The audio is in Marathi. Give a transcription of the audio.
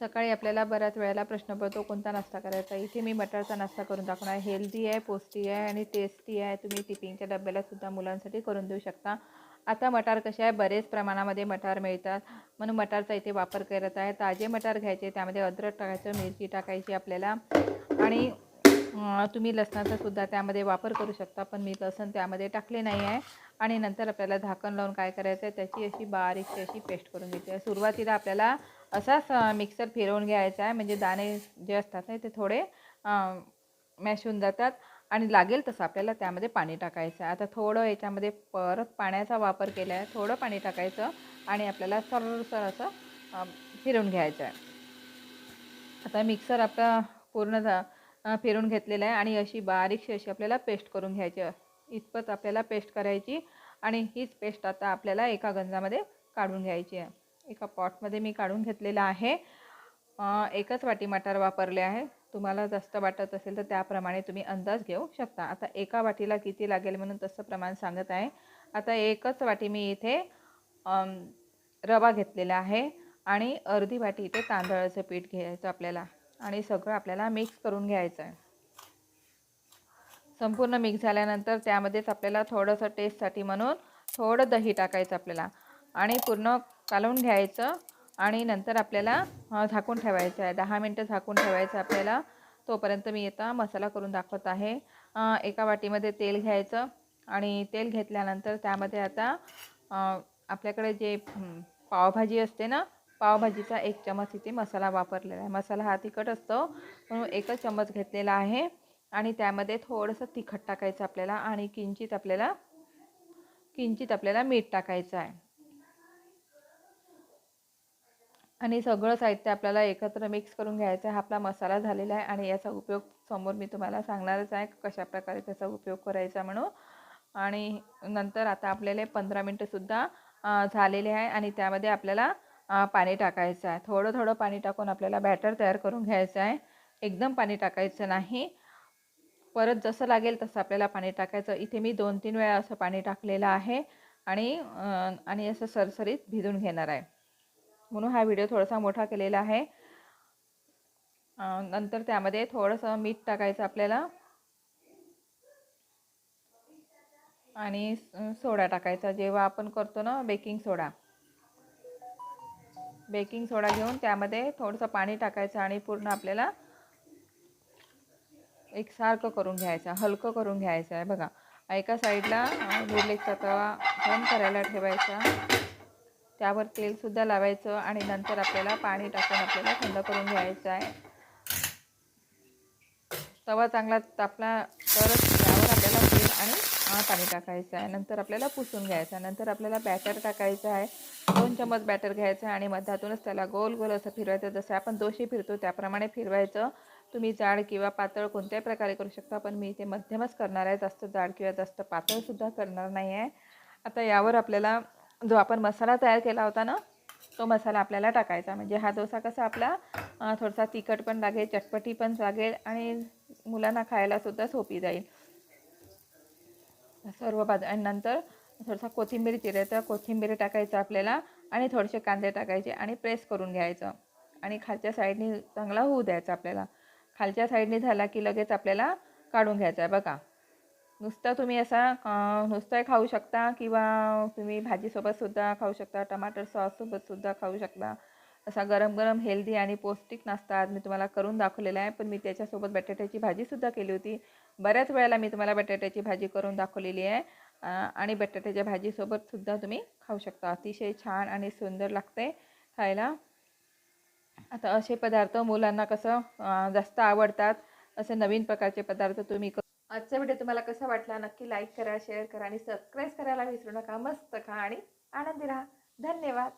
सकाळी आपल्याला बऱ्याच वेळेला प्रश्न पडतो कोणता नाश्ता करायचा? इथे मी मटारचा नाश्ता करून दाखवणार आहे. हेल्दी आहे पौष्टिक आहे आणि टेस्टी आहे. तुम्ही टिफिनच्या डब्यालासुद्धा मुलांसाठी करून देऊ शकता. आता मटार कसे आहे? बरेच प्रमाणामध्ये मटार मिळतात. म्हणून मटारचा इथे वापर करत आहे. ताजे मटार घ्यायचे त्यामध्ये अद्रक टाकायचं मिरची टाकायची आपल्याला. आणि तुम्ही लसणाचा सुद्धा त्यामध्ये वापर करू शकता पण मी लसण त्यामध्ये टाकले नाही आहे. आणि नंतर आपल्याला झाकण लावून काय करायचं आहे? त्याची अशी बारीकशी अशी पेस्ट करून घ्यायची आहे. सुरुवातीला आपल्याला असाच मिक्सर फिरवून घ्यायचा आहे. म्हणजे दाणे जे असतात ना ते थोडे मॅश होऊन जातात आणि लागेल तसं आपल्याला त्यामध्ये पाणी टाकायचं आहे. आता थोडं याच्यामध्ये परत पाण्याचा वापर केला आहे. थोडं पाणी टाकायचं आणि आपल्याला सरसर असं फिरवून घ्यायचं आहे. आता मिक्सर आपला पूर्ण झा फिरून घेतलेला आहे आणि अशी बारीकशी अशी आपल्याला पेस्ट करून घ्यायची इतपत आपल्याला पेस्ट करायची आणि हीच पेस्ट आता आपल्याला एका गंजामध्ये काढून घ्यायची आहे. एका पॉटमध्ये मी काढून घेतलेलं आहे. एकच वाटी मटार वापरले आहे. तुम्हाला जास्त वाटत असेल तर त्याप्रमाणे तुम्ही अंदाज घेऊ शकता. आता एका वाटीला किती लागेल म्हणून तसं प्रमाण सांगत आहे. आता एकच वाटी मी इथे रवा घेतलेला आहे आणि अर्धी वाटी इथे तांदळाचं पीठ घ्यायचं आपल्याला आणि सगळं आपल्याला मिक्स करून घ्यायचं आहे. संपूर्ण मिक्स झाल्यानंतर त्यामध्येच आपल्याला थोडंसं टेस्टसाठी म्हणून थोडं दही टाकायचं आपल्याला आणि पूर्ण कालवून घ्यायचं आणि नंतर आपल्याला झाकून ठेवायचं आहे. दहा मिनटं झाकून ठेवायचं आपल्याला. तोपर्यंत मी आता मसाला करून दाखवत आहे. एका वाटीमध्ये तेल घ्यायचं आणि तेल घेतल्यानंतर त्यामध्ये आता आपल्याकडे जे पावभाजी असते ना पावभाजीचा एक चमच इथे मसाला वापरलेला आहे. मसाला हा तिखट असतो म्हणून एकच चमच घेतलेला आहे आणि त्यामध्ये थोडंसं तिखट टाकायचं आपल्याला आणि किंचित आपल्याला किंचित आपल्याला मीठ टाकायचं आहे. आणि सगळं साहित्य आपल्याला एकत्र मिक्स करून घ्यायचं आहे. हा आपला मसाला झालेला आहे आणि याचा उपयोग समोर मी तुम्हाला सांगणारच आहे कशा प्रकारे त्याचा उपयोग करायचा म्हणून. आणि नंतर आता आपल्याला पंधरा मिनटंसुद्धा झालेले आहे आणि त्यामध्ये आपल्याला पाणी टाकायचं आहे. थोडं थोडं पाणी टाकून आपल्याला बॅटर तयार करून घ्यायचं आहे. एकदम पाणी टाकायचं नाही. परत जसं लागेल तसं आपल्याला पाणी टाकायचं. इथे मी दोन तीन वेळा असं पाणी टाकलेलं आहे आणि आणि असं सरसरीत भिजून घेणार आहे. म्हणून हा व्हिडिओ थोडासा मोठा केलेला आहे. नंतर त्यामध्ये थोडंसं मीठ टाकायचं आपल्याला. आणि सोडा टाकायचा. जेव्हा आपण करतो ना बेकिंग सोडा बेकिंग सोडा घेऊन त्यामध्ये थोडंसं पाणी टाकायचं आणि पूर्ण आपल्याला एकसारखं करून घ्यायचं हलकं करून घ्यायचं आहे. बघा एका साईडला गुरलेकचा तवा गरम करायला ठेवायचा. त्यावर तेलसुद्धा लावायचं आणि नंतर आपल्याला पाणी टाकून आपल्याला थंड करून घ्यायचं आहे. तवा चांगला तापला तरच त्यावर आपल्याला तेल आणि पाणी टाकायचं आहे. नंतर आपल्याला पुसून घ्यायचं आहे. नंतर आपल्याला बॅटर टाकायचं आहे. दोन चमच बॅटर घ्यायचं आहे आणि मध्यातूनच त्याला गोल गोल असं फिरवायचं. जसं आपण दोशी फिरतो त्याप्रमाणे फिरवायचं. तुम्ही जाड किंवा पातळ कोणत्याही प्रकारे करू शकता पण मी इथे मध्यमच करणार आहे. जास्त जाड किंवा जास्त पातळसुद्धा करणार नाही आहे. आता यावर आपल्याला जो आपण मसाला तयार केला होता ना तो मसाला आपल्याला टाकायचा. म्हणजे हा डोसा कसा आपला थोडासा तिखट पण लागेल चटपटी पण लागेल आणि मुलांना खायला सुद्धा सोपी जाईल. सर्व बाजू आणि नंतर थोडासा कोथिंबीर चिरायचा. कोथिंबीर टाकायचं आपल्याला आणि थोडेसे कांदे टाकायचे आणि प्रेस करून घ्यायचं. आणि खालच्या साईडनी चांगला होऊ द्यायचा आपल्याला. खालच्या साईडनी झाला की लगेच आपल्याला काढून घ्यायचा आहे बघा. नुसता तुम्ही असा अं, नुसताही खाऊ शकता किंवा तुम्ही भाजीसोबतसुद्धा खाऊ शकता टमाटर सॉससोबतसुद्धा खाऊ शकता. असा गरम गरम हेल्दी आणि पौष्टिक नाश्ता आज मी तुम्हाला करून दाखवलेला आहे. पण मी त्याच्यासोबत बटाट्याची भाजीसुद्धा केली होती. बऱ्याच वेळेला मी तुम्हाला बटाट्याची भाजी करून दाखवलेली आहे. आणि बटाट्याच्या भाजीसोबतसुद्धा तुम्ही खाऊ शकता. अतिशय छान आणि सुंदर लागते खायला. आता असे पदार्थ मुलांना कसं जास्त आवडतात असे नवीन प्रकारचे पदार्थ तुम्ही क- आजचा व्हिडिओ तुम्हाला कसा वाटला नक्की लाईक करा शेअर करा आणि सबस्क्राईब करायला विसरू नका. मस्त खा आणि आनंदी राहा. धन्यवाद.